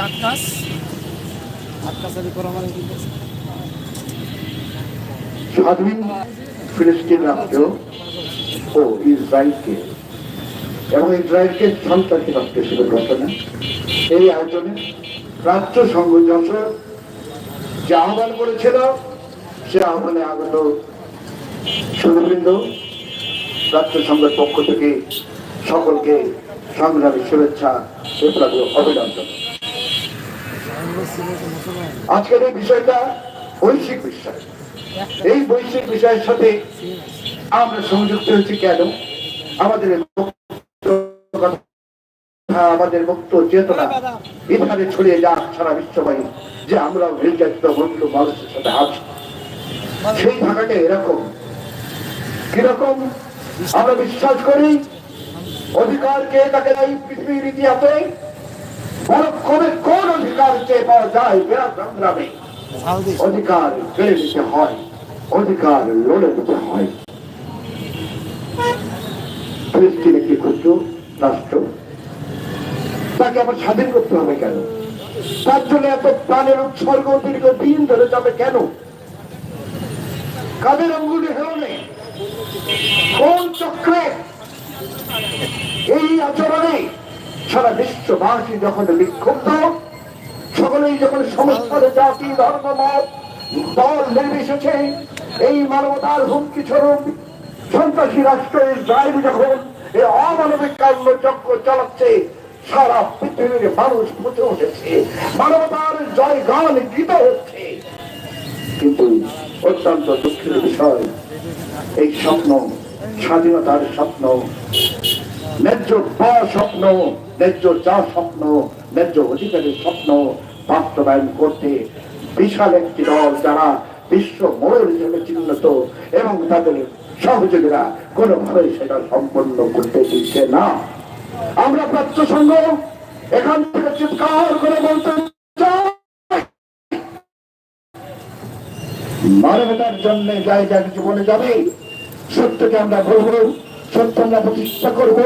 আকাশ। আকাশ আলী পরমাণু দিতেছে স্বাধীন ফিলিস্তিন রাষ্ট্র ও ইসরায়েলকে এবং ইসরায়েলকে সন্ত্রাসী রাষ্ট্র হিসেবে ঘোষণা এই আয়োজনে রাষ্ট্র যশোর যে আহ্বান করেছিল সে আহ্বানে আগত সুদবৃন্দ রাষ্ট্র সংঘের পক্ষ থেকে সকলকে সংগ্রামী শুভেচ্ছা বিপ্লবী অভিনন্দন। আজকের এই বিষয়টা বৈশ্বিক বিষয়। এই বৈশ্বিক বিষয়ের সাথে আমরা সংযুক্ত হয়েছি কেন? আমাদের আমাদের মুক্ত চেতনা এখানে ছড়িয়ে যাক সারা বিশ্ববাহী যে আমরা নির্যাতিত বন্ধু মানুষের সাথে আছি। সেই থাকাটা এরকম। কীরকম? আমরা বিশ্বাস করি অধিকারকে তাকে এই পৃথিবীর ইতিহাসে? কোন অধিকার চেয়ে পাওয়া যায় সংগ্রামে? অধিকার কেড়ে নিতে হয়? অধিকার লড়ে নিতে হয়। ফিলিস্তিন একটি ক্ষুদ্র রাষ্ট্র? তাকে আবার স্বাধীন করতে হবে কেন? তার জন্য এত প্রাণের উৎসর্গ দীর্ঘ দিন ধরে যাবে কেন? কাদের অঙ্গুলি হেরণে কোন চক্রে এই আচরণে সারা বিশ্ববাসী যখন বিক্ষুব্ধ, সকলেই যখন সমস্ত জাতি, ধর্ম, মত, দল নির্বিশেষে এই মানবতার হুমকি স্বরূপ সন্ত্রাসী রাষ্ট্র ইসরায়েল যখন এই অমানবিক কার্যযজ্ঞ চালাচ্ছে, সারা পৃথিবীর মানুষ ফুটে উঠেছে, মানবতার জয় গান গীত হচ্ছে। কিন্তু অত্যন্ত দুঃখের বিষয় এই স্বপ্ন, স্বাধীনতার স্বপ্ন, ন্যায্য পাওয়ার স্বপ্ন, ন্যায্য যা স্বপ্ন, ন্যায্য অধিকারের স্বপ্ন বাস্তবায়ন করতে বিশাল একটি দল যারা বিশ্ব মোড়ল হিসেবে চিহ্নিত এবং তাদের সহযোগীরা কোনোভাবে সেটা সম্পন্ন করতে দিচ্ছে না। আমরা প্রাচ্য সংঘ, এখান থেকে চিৎকার করে বলতে মানবতার জন্য যাই যা কিছু বলে যাবে। সত্যকে আমরা বলব সত্য আমরা প্রতিষ্ঠা করব,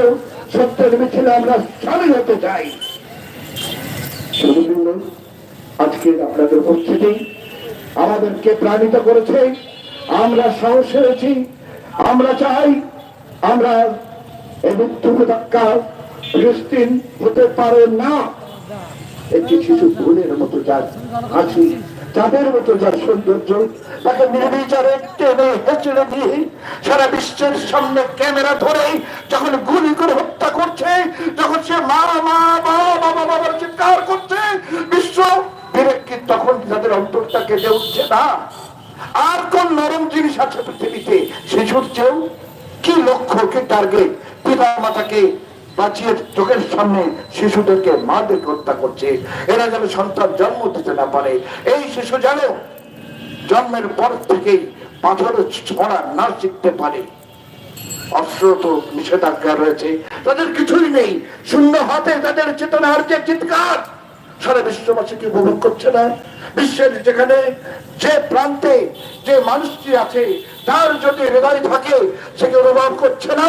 সত্যের মিছিলে আমরা সামিল হতে চাই। আজকে আপনাদের উপস্থিতি আমাদেরকে প্রাণিত করেছে। আমরা সাহস হয়েছি আমরা চাই আমরা এই হতে পারে না। একটি শিশু ভুলের মতো যার হাসি যাদের মতো যার সৌন্দর্য, তাকে নির্বিচারে টেনে হেঁচড়ে দিয়ে সারা বিশ্বের সামনে ক্যামেরা ধরে যখন গুলি করে হত্যা করছে, যখন সে মা মা বাবা বাবা বাবার চিৎকার করছে, বিশ্ব বিরেক্ষিত তখন তাদের অন্তরটা কেটে উঠছে না। আর কোন নরম জিনিস আছে পৃথিবীতে? শিশুর চেয়েও কি লক্ষ্য, কি টার্গেট পিতা মাতাকে বাঁচিয়ে চোখের সামনে শিশুদেরকে মাদেরকে হত্যা করছে। এরা যেন সন্তান জন্ম দিতে না পারে। এই শিশু যেন জন্মের পর থেকেই পাথর ছড়া না শিখতে পারে। অস্ত্র তো নিষেধাজ্ঞা রয়েছে। তাদের কিছুই নেই। শূন্য হাতে তাদের চেতনার যে চিৎকার, সারা বিশ্ববাসীকে উপভোগ করছে না? বিশ্বের যেখানে যে প্রান্তে যে মানুষটি আছে, তার যদি হৃদয় থাকে সেকে অনুভব করছে না?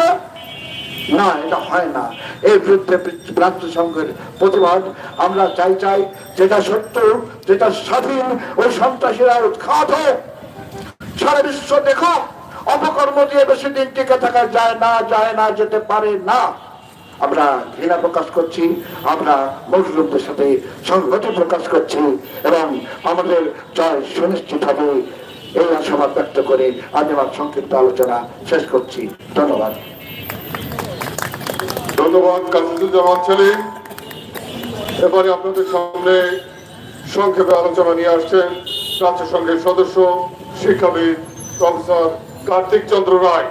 না, এটা হয় না। এর বিরুদ্ধে রাষ্ট্র সংঘের প্রতিবাদ। আমরা চাই চাই যেটা সত্য, যেটা স্বাধীন, ওই সন্ত্রাসীরা উৎখাত হোক সারা বিশ্ব দেখো, অপকর্ম দিয়ে বেশি দিন টিকে থাকা যায় না যায় না, যেতে পারে না। আমরা ঘৃণা প্রকাশ করছি, আমরা মজলুমদের সাথে সংহতি প্রকাশ করছি এবং আমাদের জয় সুনিশ্চিত হবে। এই আশাবাদ ব্যক্ত করে আমি আমার সংক্ষিপ্ত আলোচনা শেষ করছি। ধন্যবাদ। ধন্যবাদ কাসিদুজ্জামান ছেলে। এবারে আপনাদের সামনে সংক্ষেপে আলোচনা নিয়ে আসছেন রাষ্ট্রসংঘের সদস্য, শিক্ষাবিদ প্রফেসর কার্তিক চন্দ্র রায়।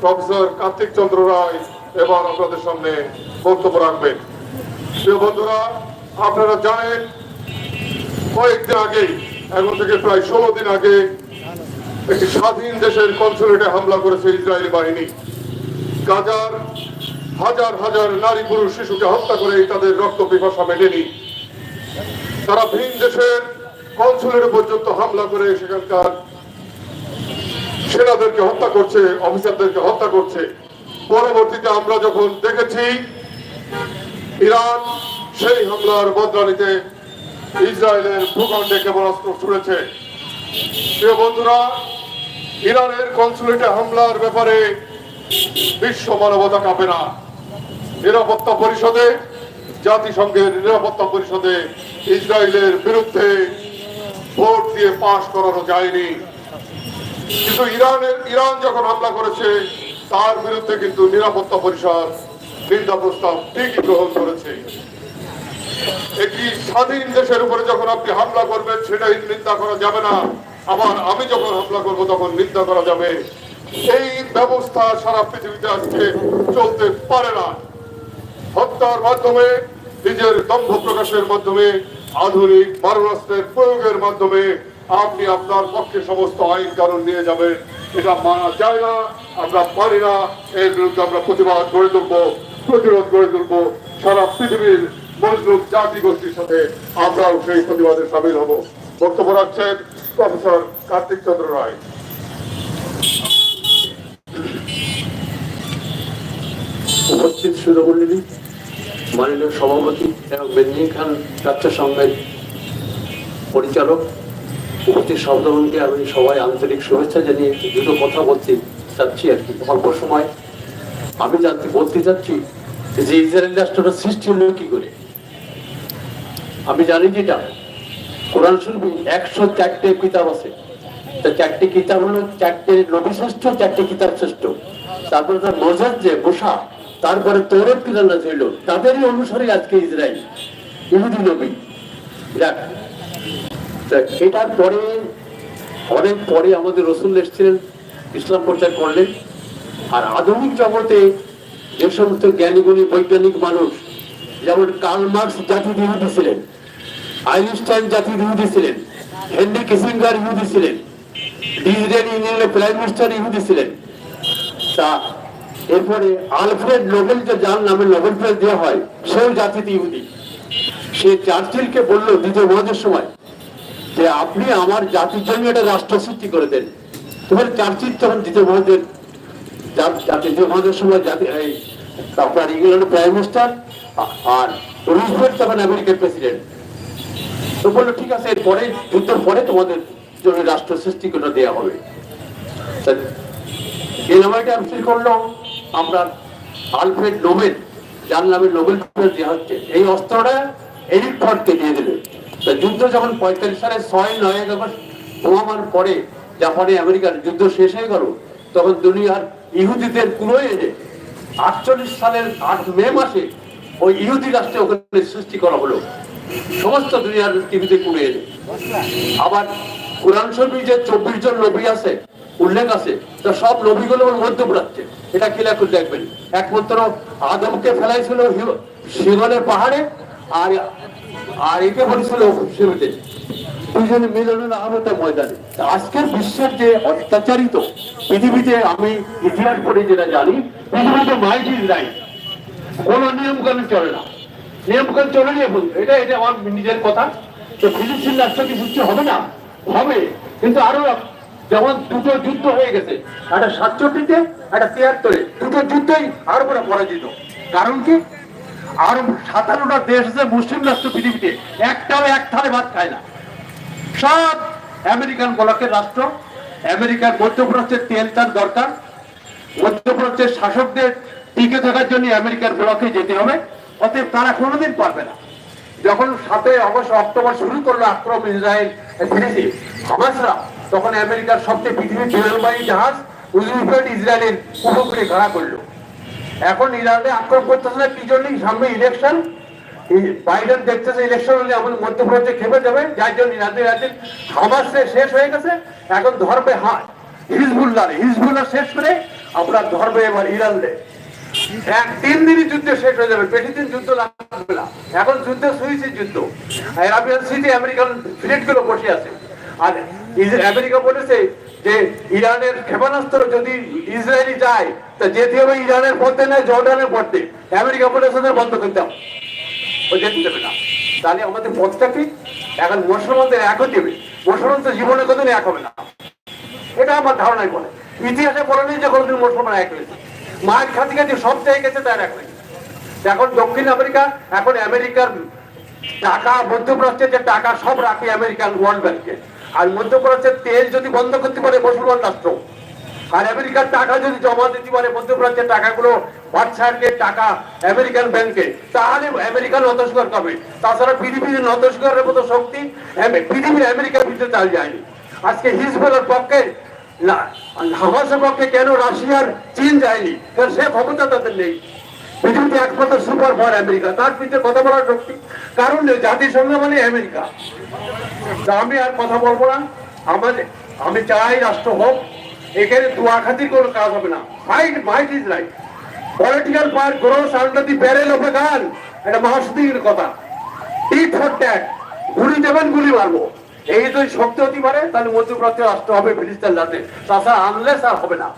প্রফেসর কার্তিক চন্দ্র রায় এবার আপনাদের সামনে বক্তব্য রাখবেন। প্রিয় বন্ধুরা, আপনারা জানেন, কয়েকদিন আগে, এখন থেকে প্রায় ষোলো দিন আগে, একটি স্বাধীন দেশের কনসুলেটে হামলা করেছে ইসরায়েলি বাহিনী। গাজার হাজার হাজার নারী পুরুষ শিশুকে হত্যা করে তাদের রক্ত পিপাসা মেটেনি তারা ভিন দেশের কনসুলেট পর্যন্ত হামলা করে সেখানকার সেনাদেরকে হত্যা করছে, অফিসারদেরকে হত্যা করছে। পরবর্তীতে আমরা যখন দেখেছি ইরান সেই হামলার বদলা নিতে ইসরায়েলের ভূখণ্ডে ক্ষেপণাস্ত্র ছুড়েছে। প্রিয় বন্ধুরা, ইরানের কনসুলেটে হামলার ব্যাপারে বিশ্ব মানবতা কাঁপে না। নিরাপত্তা পরিষদে, জাতিসংঘের নিরাপত্তা পরিষদে ইসরায়েলের বিরুদ্ধে ভোট দিয়ে পাশ করানো যায়নি। কিন্তু ইরানের, ইরান যখন হামলা করেছে, তার বিরুদ্ধে কিন্তু নিরাপত্তা পরিষদ নিন্দা প্রস্তাব ঠিকই গ্রহণ করেছে। একটি স্বাধীন দেশের উপরে যখন আপনি হামলা করবেন, সেটাই নিন্দা করা যাবে না। আবার আমি যখন হামলা করব, তখন নিন্দা করা যাবে। এই ব্যবস্থা সারা পৃথিবীতে আজকে চলতে পারে না। হত্যার মাধ্যমে, নিজের দম্ভ প্রকাশের মাধ্যমে, আধুনিক মারণাস্ত্রের প্রয়োগের মাধ্যমে আপনি আপনার পক্ষে সমস্ত আইন কানুন নিয়ে যাবেন। এটা মানা যায় না, আমরা পারি না, এর বিরুদ্ধে আমরা প্রতিবাদ গড়ে তুলবো, প্রতিরোধ গড়ে তুলবো। সারা পৃথিবীর মজলুম জাতি গোষ্ঠীর সাথে আমরাও সেই প্রতিবাদে সামিল হব। বক্তব্য রাখছেন প্রফেসর কার্তিক চন্দ্র রায়। উপস্থিত সুরমন্ডলী মাননীয় সভাপতি এবং বেঞ্জিং খান যাত্রা সংঘের পরিচালক উপস্থিত শব্দবন্ধী আমি সবাই আন্তরিক শুভেচ্ছা জানিয়ে দুটো কথা বলতে চাচ্ছি আর কি। অল্প সময় আমি জানতে বলতে চাচ্ছি যে ইসরায়েল রাষ্ট্রটা সৃষ্টি হলো কি করে? আমি জানি যেটা। কোরআন শরীফে একশো চারটে কিতাব আছে। তা চারটে কিতাব হলো চারটে নবী শ্রেষ্ঠ চারটে কিতাব শ্রেষ্ঠ। তারপরে তার মজাদ যে বসা তারপরে তৌরত কিতাব না ছিল? তাদেরই অনুসারে আজকে ইসরায়েল। ইহুদি নবী। যাক। এটার পরে, অনেক পরে আমাদের রসুল এসেছিলেন, ইসলাম প্রচার করলেন। আর আধুনিক জগতে যে সমস্ত জ্ঞানীগুণী, বৈজ্ঞানিক মানুষ, যেমন কার্ল জাতি ইহুদি ছিলেন, আইনস্টাইন জাতির ইহুদি ছিলেন, হেনরি কিসিঙ্গার ইহুদি ছিলেন ডিজরেল ইংল্যান্ডের প্রাইম মিনিস্টার ইহুদি ছিলেন। তা এরপরে আলফ্রেড নোবেল যে যার নামে নোবেল প্রাইজ দেওয়া হয়, সেও জাতিতে ইহুদি। সে চার্চিলকে বলল দ্বিতীয় মহাদের সময় যে, আপনি আমার জাতির জন্য একটা রাষ্ট্র সৃষ্টি করে দেন। তোমার চার্চিল তখন দ্বিতীয় মহাদের জাতীয় মহাদের সময় জাতি আপনার ইংল্যান্ডের প্রাইম মিনিস্টার আর রুজভেল্ট তখন আমেরিকার প্রেসিডেন্ট। তো বলল, ঠিক আছে, এরপরে, যুদ্ধের পরে তোমাদের জন্য রাষ্ট্র সৃষ্টি করে দেওয়া হবে। তা ডেলামাইটে আবিষ্কার করল আমরা আলফ্রেড নোবেল, যার নামে নোবেল হচ্ছে, এই অস্ত্রটা এরিক ফর্ডকে দিয়ে দিলে যুদ্ধ যখন পঁয়তাল্লিশ সালে ছয় নয় আগস্ট বোমামার পরে জাপানে আমেরিকার যুদ্ধ শেষ হয়ে গেল, তখন দুনিয়ার ইহুদিদের কুলোয় এনে আটচল্লিশ সালের আট মে মাসে ওই ইহুদি রাষ্ট্রে ওখানে সৃষ্টি করা হলো। সমস্ত দুনিয়ার টিভিতে কুড়ে এনে। আবার কোরআন শরীফে যে চব্বিশ জন নবী আছে, উল্লেখ আছে, তা সব নবীগুলো মধ্যপ্রাচ্যে। এটা খেলা করে দেখবেন। একমাত্র আদমকে ফেলাইছিল হিম- পাহাড়ে, আর আর একে বলেছিল সিমিতে দুজনে মিলনের ময়দানে। আজকের বিশ্বের যে অত্যাচারিত পৃথিবীতে আমি ইতিহাস পড়ে যেটা জানি, পৃথিবীতে মাইট ইজ রাইট কোনো নিয়ম কানুন চলে না। নিয়ম কানুন চলে নিয়ে বলতো এটা এটা আমার নিজের কথা। তো ফিলিস্তিন রাষ্ট্র কি হবে না? হবে। কিন্তু আরও যেমন দুটো যুদ্ধ হয়ে গেছে, একটা সাতষট্টিতে একটা তিয়াত্তরে। দুটো যুদ্ধই আরও করে পরাজিত। কারণ কি? আর সাতান্নটা দেশ আছে মুসলিম রাষ্ট্র পৃথিবীতে, একটাও এক থালে ভাত খায় না। সব আমেরিকান ব্লকের রাষ্ট্র, আমেরিকার মধ্যপ্রাচ্যের তেল তার দরকার। মধ্যপ্রাচ্যের শাসকদের টিকে থাকার জন্য আমেরিকার ব্লকে যেতে হবে, অতএব তারা কোনোদিন পারবে না। যখন সাতই অগস্ট অক্টোবর শুরু করল আক্রমণ ইসরায়েল, ফিরেছে, হামাসরা তখন আমেরিকার সবচেয়ে পৃথিবীর বেরলবাহী জাহাজ উজবেকিস্তান, ইসরায়েলের উপকূলে ঘোরা করল। এখন ইরানে আক্রমণ করতেছে না, কি জন্য? সামনে ইলেকশন বাইডেন দেখতেছে ইলেকশন হলে আমাদের মধ্যপ্রাচ্যে খেপে যাবে, যার জন্য ইরানের রাজ্যে হামাস শেষ হয়ে গেছে। এখন ধর্মে হাত হিজবুল্লাহ হিজবুল্লাহ শেষ করে আমরা ধর্মে এবার ইরান দেয় এক তিন দিনই যুদ্ধ শেষ হয়ে যাবে, বেশি দিন যুদ্ধ লাগবে না। এখন যুদ্ধ, সুইসের যুদ্ধ। আমেরিকান ফ্লিটগুলো বসে আছে। আর আমেরিকা বলেছে যে ইরানের ক্ষেপণাস্ত্র যদি ইসরায়েলি যায়, তা যেতে হবে ইরানের পথে নয়, জর্ডানের পথে। আমেরিকা বলেছে বন্ধ করতে হবে। ও যেতে দেবে না। তাহলে আমাদের পথটা কি? এখন মুসলমানদের এক হতে হবে। মুসলমান তো জীবনে কোনোদিন এক হবে না? এটা আমার ধারণাই বলে। ইতিহাসে বলে নেই যে কোনোদিন মুসলমান এক হয়েছে। মায়ের খাতি খাতি সব জায়গায় গেছে, তার এক হয়েছে এখন দক্ষিণ আমেরিকা, এখন আমেরিকার টাকা মধ্যপ্রাচ্যের যে টাকা, সব রাখে আমেরিকান ওয়ার্ল্ড ব্যাংকে। আর মধ্যপ্রাচ্যের তেল যদি বন্ধ করতে পারে মুসলমান রাষ্ট্র, আর আমেরিকার টাকা যদি জমা দিতে পারে মধ্যপ্রাচ্যের টাকাগুলো হোয়াটসঅ্যাপের টাকা আমেরিকান ব্যাংকে, তাহলে আমেরিকান নতস্বর করবে তাছাড়া পৃথিবীর নতস্বরের মতো শক্তি পৃথিবীর আমেরিকার ভিতরে চাল যায়নি। আজকে হিজবুলের পক্ষে হামাসের পক্ষে কেন রাশিয়ার চীন যায়নি? সে ক্ষমতা তাদের নেই। পৃথিবীতে একমাত্র সুপার পাওয়ার আমেরিকা। তার পিছনে কথা বলার শক্তি। কারণ জাতিসংঘ মানে আমেরিকা। আমি আর কথা বলব না। আমাদের আমি চাই রাষ্ট্র হোক। এখানে দোয়া খাতির কোনো কাজ হবে না। Fight might is right political power grows under the barrel of a gun এটা মহাসুদ্দিনের কথা। টিট ফর ট্যাট গুলি দেবেন, গুলি মারবো। এই যদি শক্তি হতে পারে তাহলে মধ্যপ্রাচ্য রাষ্ট্র হবে ফিলিস্তিন রাতে। তাছাড়া আনলেস আর হবে না।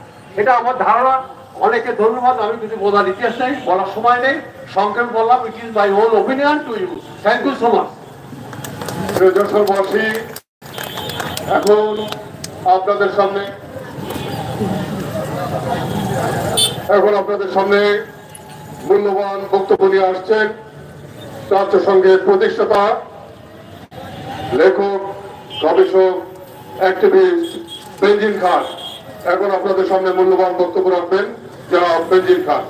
এটা আমার ধারণা। অনেকে ধন্যবাদ, আমি যদি বোঝার ইতিহাস নেই বলার সময় নেই। সংক্ষেপ বললাম it is my own opinion to you thank you so much যশোরবাসী, এখন আপনাদের সামনে, এখন আপনাদের সামনে মূল্যবান বক্তব্য নিয়ে আসছেন রাষ্ট্রসংঘের প্রতিষ্ঠাতা, লেখক, গবেষক অ্যাক্টিভিস্ট বেঞ্জিন খান। এখন আপনাদের সামনে মূল্যবান বক্তব্য রাখবেন। জনাব বেঞ্জিন খান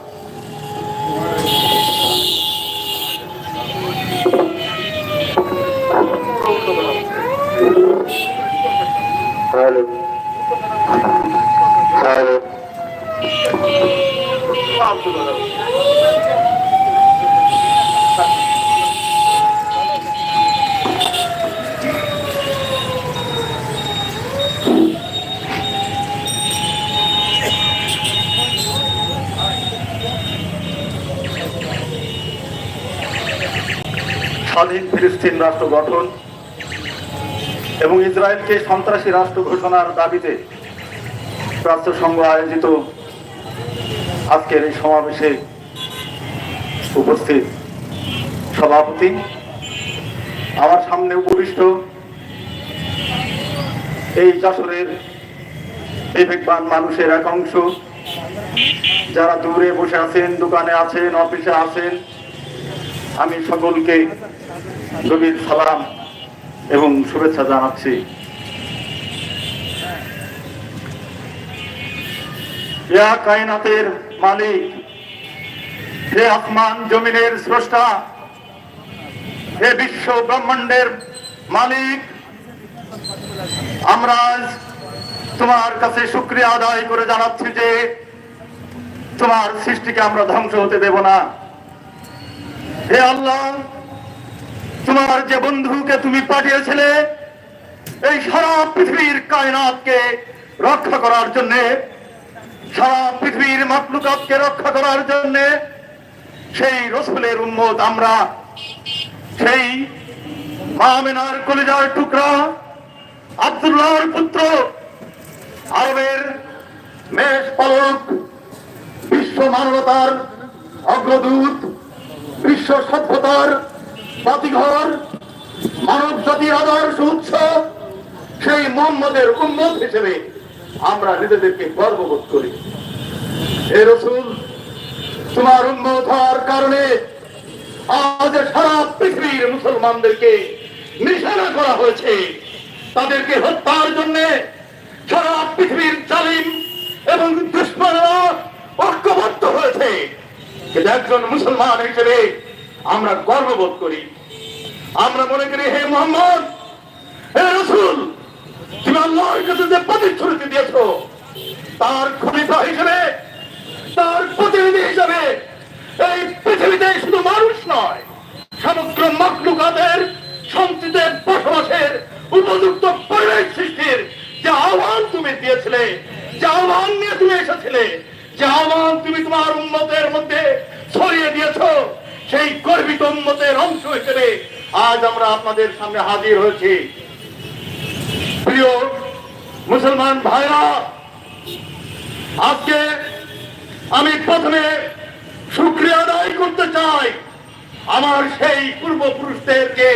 হ্যালো হ্যালো স্বাধীন ফিলিস্তিন রাষ্ট্র গঠন এবং ইসরায়েলকে সন্ত্রাসী রাষ্ট্র ঘোষণার দাবিতে রাষ্ট্রসংঘ আয়োজিত আজকের এই সমাবেশে উপস্থিত সভাপতি, আমার সামনে উপবিষ্ট এই যশোরের বিবেকবান মানুষের এক অংশ, যারা দূরে বসে আছেন, দোকানে আছেন, অফিসে আছেন, আমি সকলকে গভীর সালাম এবং শুভেচ্ছা জানাচ্ছি। কায়নাতের মালিক, হে আসমান জমিনের স্রষ্টা, হে বিশ্ব ব্রহ্মাণ্ডের মালিক, আমরা তোমার কাছে শুক্রিয়া আদায় করে জানাচ্ছি যে তোমার সৃষ্টিকে আমরা ধ্বংস হতে দেব না। হে আল্লাহ তোমার যে বন্ধুকে তুমি পাঠিয়েছিলে, এই সারা পৃথিবীর কায়নাতকে রক্ষা করার জন্য, সারা পৃথিবীর মাতলুকাতকে রক্ষা করার জন্য সেই রসুলের উন্মত আমরা, সেই মামেনার কলিজার টুকরা, আব্দুল্লাহর পুত্র, আরবের মেষ পালক, বিশ্ব মানবতার অগ্রদূত, বিশ্ব সভ্যতার বাতিঘর মানব জাতির আদর্শ উৎস, সেই মোহাম্মদের উন্মত হিসেবে আমরা নিজেদেরকে গর্ববোধ করি। হে রসুল, তোমার উন্মত হওয়ার কারণে আজ সারা পৃথিবীর মুসলমানদেরকে নিশানা করা হয়েছে। তাদেরকে হত্যার জন্য সারা পৃথিবীর জালিম এবং দুষ্কর্মরা ঐক্যবদ্ধ হয়েছে। একজন মুসলমান হিসেবে আমরা গর্ববোধ করি। আমরা মনে করি, হে মোহাম্মদ, হে রসুল, তুমি আল্লাহর কাছে যে প্রতিশ্রুতি দিয়েছ, তার খলিফা হিসেবে, তার প্রতিনিধি হিসেবে এই পৃথিবীতে শুধু মানুষ নয়, সমগ্র মকলুকাদের বসবাসের উপযুক্ত পরিবেশ সৃষ্টির যে আহ্বান তুমি দিয়েছিলে, যে আহ্বান নিয়ে তুমি এসেছিলে, যে আহ্বান তুমি তোমার উন্মতের মধ্যে ছড়িয়ে দিয়েছ সেই গর্বিত উন্মতের অংশ হিসেবে আজ আমরা আপনাদের সামনে হাজির হয়েছি। প্রিয় মুসলমান ভাইরা, আজকে আমি প্রথমে শুক্রিয়া আদায় করতে চাই আমার সেই পূর্বপুরুষদেরকে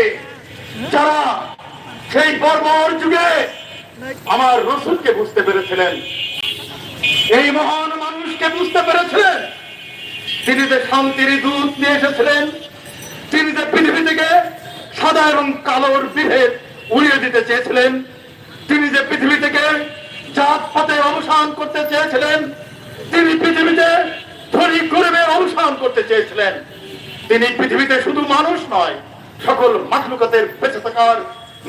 যারা সেই বর্বর যুগে আমার রসুলকে বুঝতে পেরেছিলেন। এই মহান মানুষকে বুঝতে পেরেছিলেন। তিনি যে শান্তির দূত নিয়ে এসেছিলেন, তিনি যে পৃথিবী থেকে সাদা এবং কালোর বিভেদ উড়িয়ে দিতে চেয়েছিলেন, তিনি যে পৃথিবী থেকে জাত পাতের অবসান করতে চেয়েছিলেন, তিনি পৃথিবীতে ধনী গরিবের অবসান করতে চেয়েছিলেন। তিনি পৃথিবীতে শুধু মানুষ নয়, সকল মাখলুকাতের বেঁচে থাকার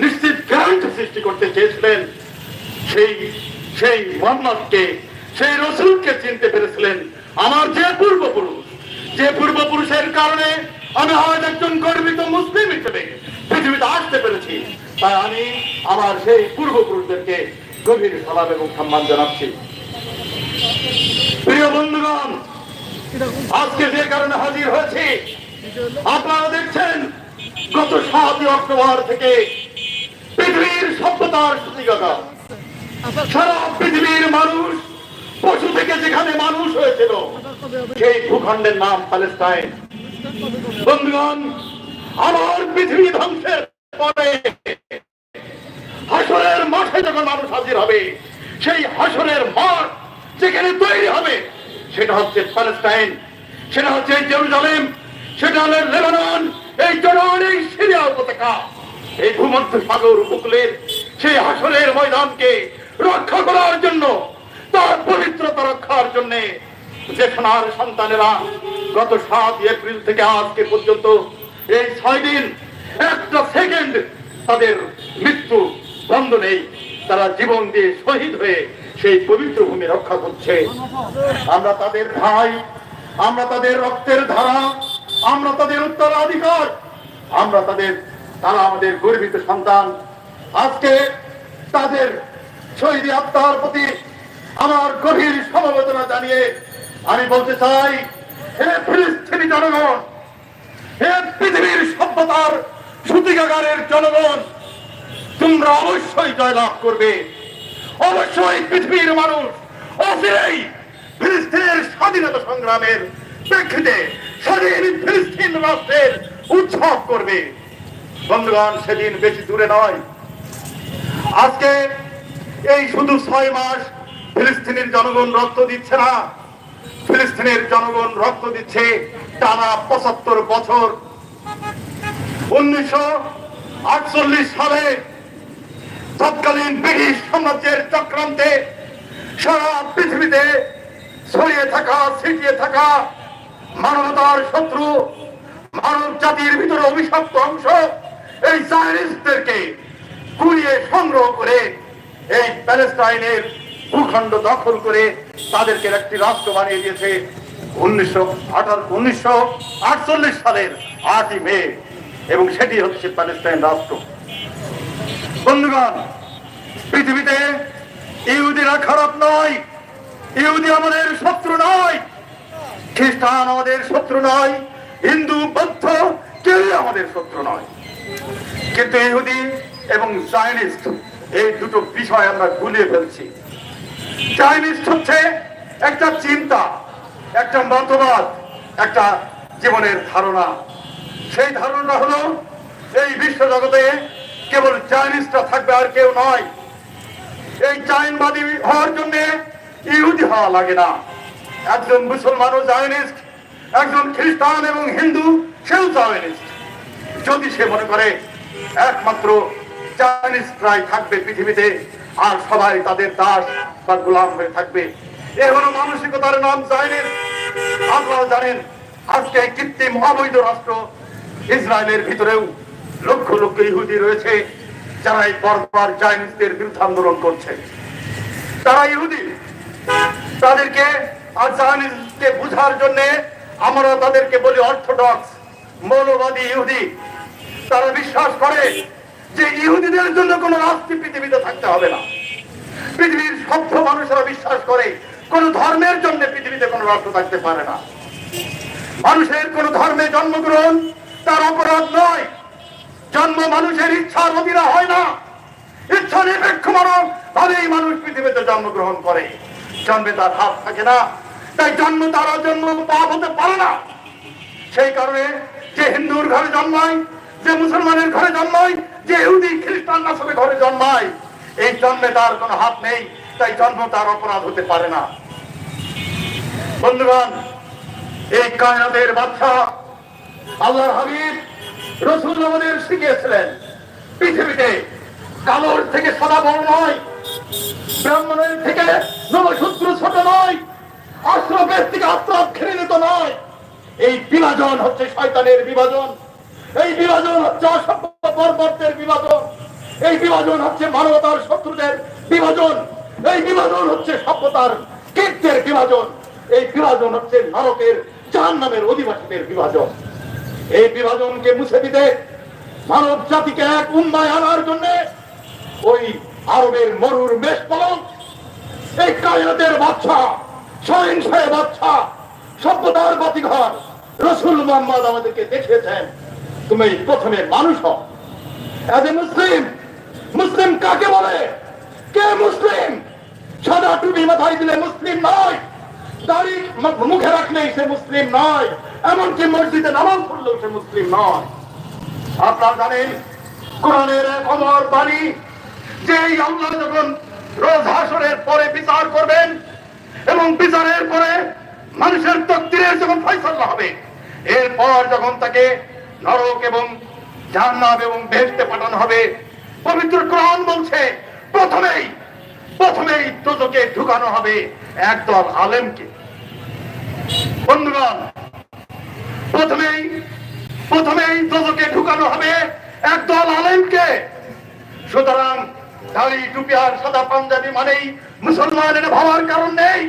নিশ্চিত গ্যারান্টি সৃষ্টি করতে চেয়েছিলেন। সেই সেই মোহাম্মদকে, সেই রসুলকে চিনতে পেরেছিলেন। আমার যে পূর্বপুরুষ যে পূর্বপুরুষের কারণে আমি আজ একজন গর্বিত মুসলিম হিসেবে পৃথিবীতে আসতে পেরেছি, তাই আমি আমার সেই পূর্বপুরুষদেরকে গভীর সালাম এবং সম্মান জানাচ্ছি। প্রিয় বন্ধুগণ, আজকে যে কারণে হাজির হয়েছি, আপনারা দেখছেন, গত সাতই অক্টোবর থেকে পৃথিবীর সভ্যতার সূচিকতা সারা পৃথিবীর মানুষ, পশু থেকে যেখানে মানুষ হয়েছিল সেই ভূখণ্ডের নাম প্যালেস্টাইন বন্ধুগণ, আমার পৃথিবী ধ্বংসের পরে হাসরের মাঠে যখন মানুষ হাজির হবে, সেই হাসরের মাঠ যেখানে তৈরি হবে, সেটা হচ্ছে প্যালেস্টাইন সেটা হচ্ছে জেরুজালেম, সেটা হলো লেবানন, এই জনগণ এই সিরিয়া উপত্যকা। এই ভূমধ্য সাগর উপকূলের সেই হাসরের ময়দানকে রক্ষা করার জন্য, তার পবিত্রতা রক্ষার জন্য যে সোনার সন্তানেরা গত সাত এপ্রিল থেকে আজকে পর্যন্ত এই ছয় দিন, একটা সেকেন্ড তাদের মৃত্যু বন্ধ নেই। তারা জীবন দিয়ে শহীদ হয়ে সেই পবিত্র ভূমি রক্ষা করছে। আমরা তাদের ভাই, আমরা তাদের রক্তের ধারা, আমরা তাদের উত্তরাধিকার, আমরা তাদের, তারা আমাদের গর্বিত সন্তান। আজকে তাদের শহীদ আত্মার প্রতি আমার গভীর সমবেদনা জানিয়ে আমি বলতে চাই, হে ফিলিস্তিনি জনগণ, হে পৃথিবীর সভ্যতার সূতিকাগারের জনগণ, তোমরা অবশ্যই জয়লাভ করবে। অবশ্যই পৃথিবীর মানুষ অচিরেই ফিলিস্তিনের স্বাধীনতা সংগ্রামের প্রেক্ষিতে স্বাধীন ফিলিস্তিন রাষ্ট্রের উৎসব করবে। বন্ধুগণ, সেদিন বেশি দূরে নয়। আজকে এই শুধু ছয় মাস ফিলিস্তিনের জনগণ রক্ত দিচ্ছে না। ফিলিস্তিনের জনগণ রক্ত দিচ্ছে টানা পঁচাত্তর বছর। উনিশশো আটচল্লিশ সালে তৎকালীন ব্রিটিশ সাম্রাজ্যের চক্রান্তে সারা পৃথিবীতে ছড়িয়ে থাকা, ছিটিয়ে থাকা মানবতার শত্রু, মানব জাতির ভিতরে অভিশপ্ত অংশ, এই চাইনিজদেরকে কুড়িয়ে সংগ্রহ করে এই প্যালেস্টাইনের ভূখণ্ড দখল করে তাদেরকে একটি রাষ্ট্র বানিয়ে দিয়েছে উনিশশো আঠারো, উনিশশো আটচল্লিশ সালের আটই মে। এবং সেটি হচ্ছে প্যালেস্টাইন রাষ্ট্র। বন্ধুগণ, পৃথিবীতে ইহুদিরা খারাপ নয়। ইহুদি আমাদের শত্রু নয়। খ্রিস্টান আমাদের শত্রু নয়। হিন্দু, বৌদ্ধ কেউই আমাদের শত্রু নয়। কিন্তু ইহুদি এবং চাইনিস্ট এই দুটো বিষয় আমরা গুলিয়ে ফেলছি। চাইনিস্ট হচ্ছে একটা চিন্তা, একটা মতবাদ, একটা জীবনের ধারণা। সেই ধারণা হলো, এই বিশ্ব জগতে কেবল চাইনিজটা থাকবে আর কেউ নয়। এই চাইনবাদী হওয়ার জন্য ইহুদি হওয়া লাগে না। একজন মুসলমানও চাইনিস্ট একজন খ্রিস্টান এবং হিন্দু, সেও চাইনিস্ট যদি সে মনে করে, একমাত্র চাইনিজরাই থাকবে পৃথিবীতে আর সবাই তাদের দাস বা গোলাম হয়ে থাকবে। এ হলো মানসিকতার নাম চাইনিজ আপনারা জানেন, আজকে কৃত্রিম অবৈধ রাষ্ট্র ইসরায়েলের ভিতরেও লক্ষ লক্ষ ইহুদি রয়েছে, যারা এই পরপর চাইনিজদের বিরুদ্ধে আন্দোলন করছে। তারা ইহুদি। তাদেরকে আর চাইনিজকে বুঝার জন্য আমরা তাদেরকে বলি অর্থোডক্স, মৌলবাদী ইহুদি। তারা বিশ্বাস করে যে ইহুদিদের জন্য কোনো রাষ্ট্র পৃথিবীতে থাকতে হবে না। পৃথিবীর সভ্য মানুষেরা বিশ্বাস করে, কোন ধর্মের জন্য পৃথিবীতে কোনো রাষ্ট্র থাকতে পারে না। মানুষের কোন ধর্মে জন্মগ্রহণ তার অপরাধ নয়। জন্ম মানুষের ইচ্ছার অধীনে হয় না। ইচ্ছা নিরপেক্ষ মানব ভাবেই মানুষ পৃথিবীতে জন্মগ্রহণ করে। জন্মে তার হাত থাকে না, তাই জন্ম তারা জন্ম পাপ হতে পারে না। সেই কারণে যে হিন্দুর ঘরে জন্মায়, যে মুসলমানের ঘরে জন্মায় যে ইহুদি খ্রিস্টান নাসবে ঘরে জন্মায়, এই জন্মে তার কোনো হাত নেই, তাই জন্ম তার অপরাধ হতে পারে না। বন্ধুগণ, এই কায়নাতের বাচ্চা আল্লাহর হাবিব রসুল আমাদের শিখিয়েছিলেন, পৃথিবীতে কালোর থেকে সাদা বড় নয়, ব্রাহ্মণের থেকে নবশূদ্র ছোট নয় আশ্রমের থেকে আশ্রম ঘৃণিত নয়। এই বিভাজন হচ্ছে শয়তানের বিভাজন। এই বিভাজন হচ্ছে অসভ্য পর্বতের বিভাজন। এই বিভাজন হচ্ছে মানবতার শত্রুদের বিভাজন। এই বিভাজন হচ্ছে সভ্যতার কীর্তের বিভাজন। এই বিভাজন হচ্ছে নরকের জাহান নামের অধিবাসীদের বিভাজন। এই বিভাজনকে মুছে দিতে মানব জাতিকে এক উন্নয় আনার জন্য ওই আরবের মরুর বেশ পালন এই কায়নাতের বাচ্চা সহিংসায় বাচ্চা সভ্যতার বাতিঘর রসুল মোহাম্মদ আমাদেরকে দেখিয়েছেন। তুমি প্রথমে মানুষ হও। মুসলিম মুসলিম কাকে বলে? কে মুসলিম সাদা টুপি মাথায় দিলে মুসলিম নয়। দাড়ি মুখে রাখলেই সে মুসলিম নয়। এমনকি মসজিদে নামাজ পড়লেও সে মুসলিম নয়। আপনারা জানেন, কোরআনের অমর বাণী যে আল্লাহ যখন রোজ হাসরের পরে বিচার করবেন, এবং বিচারের পরে মানুষের তকদিরের যখন ফয়সালা হবে, এরপর যখন তাকে নরক এবং জান্নাত এবং বেহেশতে পাঠানো হবে। পবিত্র কোরআন বলছে, প্রথমেই প্রথমেই তোজকে ঢুকানো হবে একদল আলেমকে। বন্ধুগণ, প্রথমেই প্রথমেই দোজকে ঢুকানো হবে একদল আলেমকে। সুতরাং দাড়ি টুপি আর সাদা পাঞ্জাবি মানেই মুসলমানের ভাবার কারণ নেই।